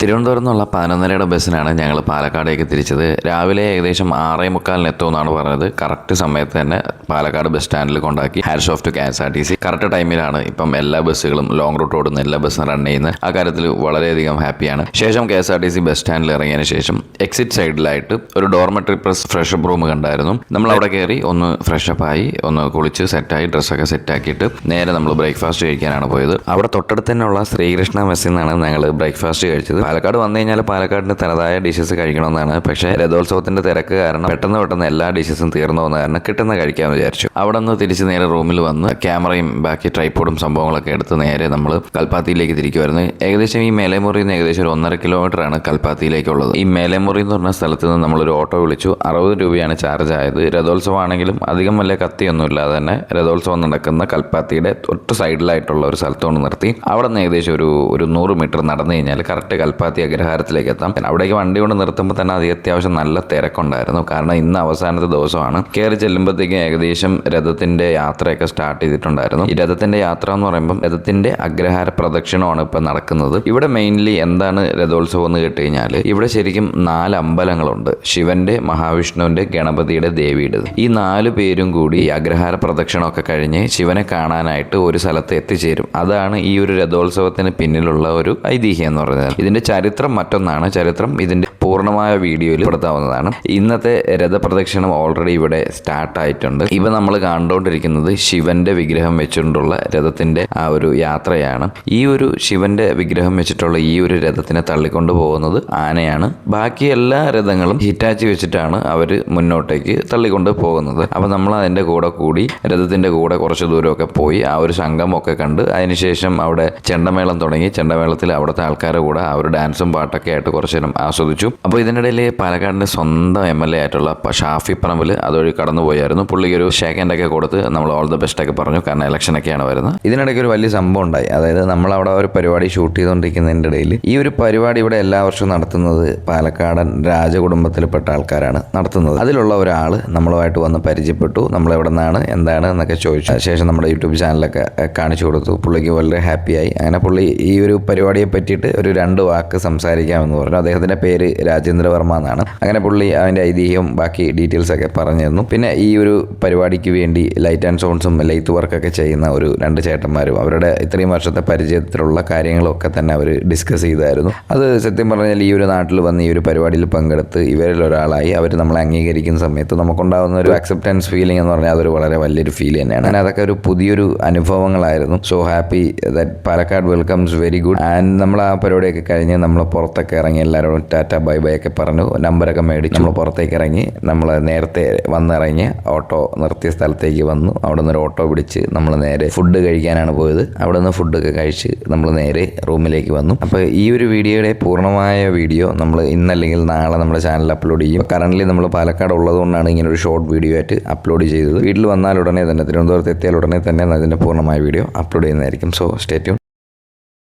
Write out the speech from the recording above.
തിരുവനന്തപുരം നിന്നുള്ള പതിനൊന്നരയുടെ ബസ്സിനാണ് ഞങ്ങൾ പാലക്കാടേക്ക് തിരിച്ചത്. രാവിലെ ഏകദേശം ആറേ മുക്കാലിന് എത്തുമെന്നാണ് പറഞ്ഞത്. കറക്റ്റ് സമയത്ത് തന്നെ പാലക്കാട് ബസ് സ്റ്റാൻഡിൽ കൊണ്ടാക്കി Haris off to K S R T C. Correct ടൈമിലാണ് ഇപ്പം എല്ലാ ബസ്സുകളും ലോങ് റൂട്ട് ഓടുന്ന എല്ലാ ബസ്സും റൺ ചെയ്യുന്നത്. ആ കാര്യത്തിൽ വളരെയധികം ഹാപ്പിയാണ് ശേഷം K S R T C bus സ്റ്റാൻഡിൽ ഇറങ്ങിയതിന് ശേഷം എക്സിറ്റ് സൈഡിലായിട്ട് ഒരു ഡോർമെട്രി പ്ലസ് ഫ്രഷപ്പ് റൂം കണ്ടായിരുന്നു. നമ്മൾ അവിടെ കയറി ഒന്ന് ഫ്രഷപ്പ് ആയി ഒന്ന് കുളിച്ച് സെറ്റായി ഡ്രസ്സൊക്കെ സെറ്റാക്കിയിട്ട് നേരെ നമ്മൾ ബ്രേക്ക്ഫാസ്റ്റ് കഴിക്കാനാണ് പോയത്. അവിടെ തൊട്ടടുത്ത് തന്നെയുള്ള ശ്രീകൃഷ്ണ മെസ്സിൽ നിന്നാണ് ഞങ്ങൾ ബ്രേക്ക്ഫാസ്റ്റ് കഴിച്ചത്. പാലക്കാട് വന്നു കഴിഞ്ഞാൽ പാലക്കാടിന് തനതായ ഡിഷസ് കഴിക്കണമെന്നാണ്. പക്ഷേ രഥോത്സവത്തിന്റെ തിരക്ക് കാരണം പെട്ടെന്ന് പെട്ടെന്ന് എല്ലാ ഡിഷസും തീർന്നു പോകുന്ന കാരണം കിട്ടുന്ന കഴിക്കാമെന്ന് വിചാരിച്ചു. അവിടെ നിന്ന് തിരിച്ച് നേരെ റൂമിൽ വന്ന് ക്യാമറയും ബാക്കി ട്രൈപ്പോഡും സംഭവങ്ങളൊക്കെ എടുത്ത് നേരെ നമ്മൾ കൽപ്പാത്തിയിലേക്ക് തിരിക്കുമായിരുന്നു ഏകദേശം ഈ മേലേമുറി നിന്ന് ഏകദേശം ഒരു ഒന്നര കിലോമീറ്റർ ആണ് കൽപ്പാത്തിയിലേക്കുള്ളത്. ഈ മേലേമുറി എന്ന് പറഞ്ഞ സ്ഥലത്ത് നിന്ന് നമ്മളൊരു ഓട്ടോ വിളിച്ചു. അറുപത് രൂപയാണ് ചാർജ് ആയത്. രഥോത്സവം ആണെങ്കിലും അധികം വലിയ കത്തിയൊന്നും ഇല്ലാതെ തന്നെ രഥോത്സവം നടക്കുന്ന കൽപ്പാത്തിയുടെ തൊട്ട് സൈഡിലായിട്ടുള്ള ഒരു സ്ഥലത്തോണ്ട് നിർത്തി. അവിടെ നിന്ന് ഏകദേശം ഒരു ഒരു നൂറ് മീറ്റർ നടന്നു കഴിഞ്ഞാൽ കറക്റ്റ് കൽപ്പാത്തി അഗ്രഹാരത്തിലേക്ക് എത്താം. അവിടേക്ക് വണ്ടി കൊണ്ട് നിർത്തുമ്പോൾ തന്നെ അതി അത്യാവശ്യം നല്ല തിരക്കുണ്ടായിരുന്നു. കാരണം ഇന്ന് അവസാനത്തെ ദിവസമാണ്. കയറി ചെല്ലുമ്പോഴത്തേക്കും ഏകദേശം രഥത്തിന്റെ യാത്രയൊക്കെ സ്റ്റാർട്ട് ചെയ്തിട്ടുണ്ടായിരുന്നു. ഈ രഥത്തിന്റെ യാത്ര എന്ന് പറയുമ്പോൾ രഥത്തിന്റെ അഗ്രഹാര പ്രദക്ഷിണമാണ് ഇപ്പൊ നടക്കുന്നത്. ഇവിടെ മെയിൻലി എന്താണ് രഥോത്സവം എന്ന് കേട്ടുകഴിഞ്ഞാൽ ഇവിടെ ശരിക്കും നാല് അമ്പലങ്ങളുണ്ട്. ശിവന്റെ മഹാവിഷ്ണുവിന്റെ ഗണപതിയുടെ ദേവിയുടെ ഈ നാല് പേരും കൂടി അഗ്രഹാര പ്രദക്ഷിണമൊക്കെ കഴിഞ്ഞ് ശിവനെ കാണാനായിട്ട് ഒരു സ്ഥലത്ത് എത്തിച്ചേരും. അതാണ് ഈ ഒരു രഥോത്സവത്തിന് പിന്നിലുള്ള ഒരു ഐതിഹ്യം എന്ന് പറയുന്നത് ഇതിന്റെ ചരിത്രം മറ്റൊന്നാണ്. ചരിത്രം ഇതിന്റെ പൂർണമായ വീഡിയോയിൽ പെടുത്താവുന്നതാണ് ഇന്നത്തെ രഥപ്രദക്ഷിണം ഓൾറെഡി ഇവിടെ സ്റ്റാർട്ട് ആയിട്ടുണ്ട്. ഇവ നമ്മൾ കണ്ടുകൊണ്ടിരിക്കുന്നത് ശിവന്റെ വിഗ്രഹം വെച്ചുകൊണ്ടുള്ള രഥത്തിന്റെ ആ ഒരു യാത്രയാണ്. ഈ ഒരു ശിവന്റെ വിഗ്രഹം വെച്ചിട്ടുള്ള ഈ ഒരു രഥത്തിനെ തള്ളിക്കൊണ്ട് പോകുന്നത് ആനയാണ്. ബാക്കി എല്ലാ രഥങ്ങളും ഹിറ്റാച്ചി വെച്ചിട്ടാണ് അവർ മുന്നോട്ടേക്ക് തള്ളിക്കൊണ്ട് പോകുന്നത്. അപ്പോൾ നമ്മൾ അതിന്റെ കൂടെ കൂടി രഥത്തിന്റെ കൂടെ കുറച്ച് ദൂരമൊക്കെ പോയി ആ ഒരു സംഘമൊക്കെ കണ്ട് അതിനുശേഷം അവിടെ ചെണ്ടമേളം തുടങ്ങി. ചെണ്ടമേളത്തിൽ അവിടുത്തെ ആൾക്കാരുടെ കൂടെ ഒരു ഡാൻസും പാട്ടൊക്കെ ആയിട്ട് കുറച്ച് നേരം ആസ്വദിച്ചു. അപ്പോൾ ഇതിനിടയിൽ പാലക്കാടിന്റെ സ്വന്തം എം എൽ എ ആയിട്ടുള്ള ഷാഫി പറമ്പിൽ അതുവഴി കടന്നുപോയായിരുന്നു പുള്ളിക്ക് ഒരു ഷേക്കൻഡൊക്കെ കൊടുത്ത് നമ്മൾ ഓൾ ദ ബെസ്റ്റ് ഒക്കെ പറഞ്ഞു. കാരണം ഇലക്ഷൻ ഒക്കെയാണ് വരുന്നത്. ഇതിനിടയ്ക്ക് ഒരു വലിയ സംഭവം ഉണ്ടായി. അതായത് നമ്മൾ അവിടെ ഒരു പരിപാടി ഷൂട്ട് ചെയ്തുകൊണ്ടിരിക്കുന്നതിന്റെ ഇടയിൽ ഈ ഒരു പരിപാടി ഇവിടെ എല്ലാ വർഷവും നടത്തുന്നത് പാലക്കാടൻ രാജകുടുംബത്തിൽപ്പെട്ട ആൾക്കാരാണ് നടത്തുന്നത്. അതിലുള്ള ഒരാൾ നമ്മളുമായിട്ട് വന്ന് പരിചയപ്പെട്ടു. നമ്മൾ എവിടെ നിന്നാണ് എന്താണ് എന്നൊക്കെ ചോദിച്ചു. ശേഷം നമ്മുടെ യൂട്യൂബ് ചാനലൊക്കെ കാണിച്ചു കൊടുത്തു. പുള്ളിക്ക് വളരെ ഹാപ്പിയായി അങ്ങനെ പുള്ളി ഈ ഒരു പരിപാടിയെ പറ്റിയിട്ട് ഒരു രണ്ട് വാക്ക് സംസാരിക്കാമെന്ന് പറഞ്ഞു. അദ്ദേഹത്തിന്റെ പേര് രാജേന്ദ്ര വർമ്മ എന്നാണ്. അങ്ങനെ പുള്ളി അതിന്റെ ഐതിഹ്യവും ബാക്കി ഡീറ്റെയിൽസ് ഒക്കെ പറഞ്ഞു തന്നു പിന്നെ ഈ ഒരു പരിപാടിക്ക് വേണ്ടി ലൈറ്റ് ആൻഡ് സൗണ്ട്സും ലൈറ്റ് വർക്കൊക്കെ ചെയ്യുന്ന ഒരു രണ്ട് ചേട്ടന്മാരും അവരുടെ ഇത്രയും വർഷത്തെ പരിചയത്തിലുള്ള കാര്യങ്ങളൊക്കെ തന്നെ അവർ ഡിസ്കസ് ചെയ്തായിരുന്നു. അത് സത്യം പറഞ്ഞാൽ ഈ ഒരു നാട്ടിൽ വന്ന് ഈ ഒരു പരിപാടിയിൽ പങ്കെടുത്ത് ഇവരിൽ ഒരാളായി. അവർ നമ്മളെ അംഗീകരിക്കുന്ന സമയത്ത് നമുക്കുണ്ടാകുന്ന ഒരു അക്സെപ്റ്റൻസ് ഫീലിംഗ് എന്ന് പറഞ്ഞാൽ അതൊരു വളരെ വലിയൊരു ഫീൽ തന്നെയാണ്. അങ്ങനെ അതൊക്കെ ഒരു പുതിയൊരു അനുഭവങ്ങളായിരുന്നു. So happy that Palakkad welcomes very good and നമ്മൾ ആ പരിപാടിയൊക്കെ കഴിഞ്ഞ് നമ്മൾ പുറത്തൊക്കെ ഇറങ്ങി എല്ലാവരോടും ടാറ്റ ബൈ ബൈ ഒക്കെ പറഞ്ഞു. നമ്പറൊക്കെ മേടിച്ച്. നമ്മൾ പുറത്തേക്ക് ഇറങ്ങി. നമ്മൾ നേരത്തെ വന്നിറങ്ങി ഓട്ടോ നിർത്തിയ സ്ഥലത്തേക്ക് വന്നു. അവിടെ നിന്ന് ഒരു ഓട്ടോ പിടിച്ച് നമ്മൾ നേരെ ഫുഡ് കഴിക്കാനാണ് പോയത്. അവിടെ നിന്ന് ഫുഡൊക്കെ കഴിച്ച് നമ്മൾ നേരെ റൂമിലേക്ക് വന്നു. അപ്പോൾ ഈ ഒരു വീഡിയോയുടെ പൂർണമായ വീഡിയോ നമ്മൾ ഇന്നല്ലെങ്കിൽ നാളെ നമ്മുടെ ചാനലിൽ അപ്ലോഡ് ചെയ്യും. കറന്റ് നമ്മൾ പാലക്കാട് ഉള്ളതുകൊണ്ടാണ് ഇങ്ങനെ ഒരു ഷോർട്ട് വീഡിയോ ആയിട്ട് അപ്ലോഡ് ചെയ്തത്. വീട്ടിൽ വന്നാൽ ഉടനെ തന്നെ തിരുവനന്തപുരത്ത് എത്തിയാൽ ഉടനെ തന്നെ അതിന്റെ പൂർണമായ വീഡിയോ അപ്ലോഡ് ചെയ്യുന്നതായിരിക്കും. So stay tuned